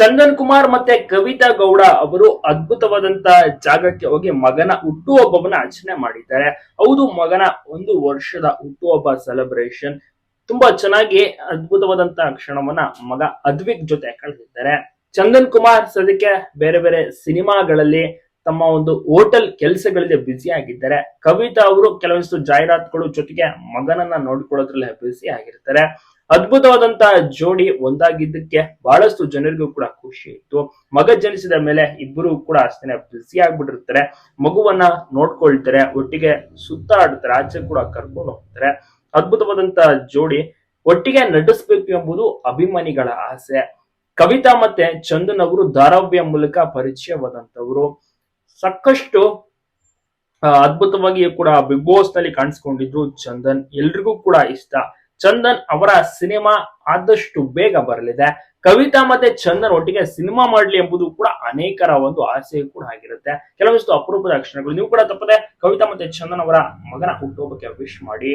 ಚಂದನ್ ಕುಮಾರ್ ಮತ್ತೆ ಕವಿತಾ ಗೌಡ ಅವರು ಅದ್ಭುತವಾದಂತ ಜಾಗಕ್ಕೆ ಹೋಗಿ ಮಗನ ಹುಟ್ಟುಹಬ್ಬವನ್ನ ಆಚರಣೆ ಮಾಡಿದ್ದಾರೆ. ಹೌದು, ಮಗನ ಒಂದು ವರ್ಷದ ಹುಟ್ಟುಹಬ್ಬ ಸೆಲೆಬ್ರೇಷನ್ ತುಂಬಾ ಚೆನ್ನಾಗಿ ಅದ್ಭುತವಾದಂತ ಕ್ಷಣವನ್ನ ಮಗ ಅದ್ವಿಕ್ ಜೊತೆ ಕಳೆದಿದ್ದಾರೆ. ಚಂದನ್ ಕುಮಾರ್ ಸದ್ಯಕ್ಕೆ ಬೇರೆ ಬೇರೆ ಸಿನಿಮಾಗಳಲ್ಲಿ ತಮ್ಮ ಒಂದು ಹೋಟೆಲ್ ಕೆಲಸಗಳಲ್ಲಿ ಬ್ಯುಸಿ ಆಗಿದ್ದಾರೆ. ಕವಿತಾ ಅವರು ಕೆಲವೊಂದಿಷ್ಟು ಜಾಹೀರಾತುಗಳು ಜೊತೆಗೆ ಮಗನನ್ನ ನೋಡ್ಕೊಳ್ಳೋದ್ರಲ್ಲಿ ಬ್ಯುಸಿ ಆಗಿರ್ತಾರೆ. ಅದ್ಭುತವಾದಂತ ಜೋಡಿ ಒಂದಾಗಿದ್ದಕ್ಕೆ ಬಹಳಷ್ಟು ಜನರಿಗೂ ಕೂಡ ಖುಷಿ ಇತ್ತು. ಮಗ ಜನಿಸಿದ ಮೇಲೆ ಇಬ್ಬರು ಕೂಡ ಅಷ್ಟೇ ಬ್ಯುಸಿ ಆಗ್ಬಿಟ್ಟಿರ್ತಾರೆ. ಮಗುವನ್ನ ನೋಡ್ಕೊಳ್ತಾರೆ, ಒಟ್ಟಿಗೆ ಸುತ್ತಾಡ್ತಾರೆ, ಆಚೆ ಕೂಡ ಕರ್ಕೊಂಡು ಹೋಗ್ತಾರೆ. ಅದ್ಭುತವಾದಂತ ಜೋಡಿ ಒಟ್ಟಿಗೆ ನಟಿಸ್ಬೇಕು ಎಂಬುದು ಅಭಿಮಾನಿಗಳ ಆಸೆ. ಕವಿತಾ ಮತ್ತೆ ಚಂದನ್ ಅವರು ಧಾರಾವ್ಯ ಮೂಲಕ ಪರಿಚಯವಾದಂತವರು ಸಾಕಷ್ಟು ಅದ್ಭುತವಾಗಿ ಕೂಡ ಬಿಗ್ ಬಾಸ್ನಲ್ಲಿ ಕಾಣಿಸ್ಕೊಂಡಿದ್ರು ಚಂದನ್. ಎಲ್ರಿಗೂ ಕೂಡ ಇಷ್ಟ. ಚಂದನ್ ಅವರ ಸಿನಿಮಾ ಆದಷ್ಟು ಬೇಗ ಬರಲಿದೆ. ಕವಿತಾ ಮತ್ತೆ ಚಂದನ್ ಒಟ್ಟಿಗೆ ಸಿನಿಮಾ ಮಾಡಲಿ ಎಂಬುದು ಕೂಡ ಅನೇಕರ ಒಂದು ಆಸೆ ಕೂಡ ಆಗಿರುತ್ತೆ. ಕೆಲವಷ್ಟು ಅಪರೂಪದ ಅಕ್ಷರಗಳು ನೀವು ಕೂಡ ತಪ್ಪದೆ ಕವಿತಾ ಮತ್ತೆ ಚಂದನ್ ಅವರ ಮಗನ ಹುಟ್ಟುಹಬ್ಬಕ್ಕೆ ವಿಶ್ ಮಾಡಿ.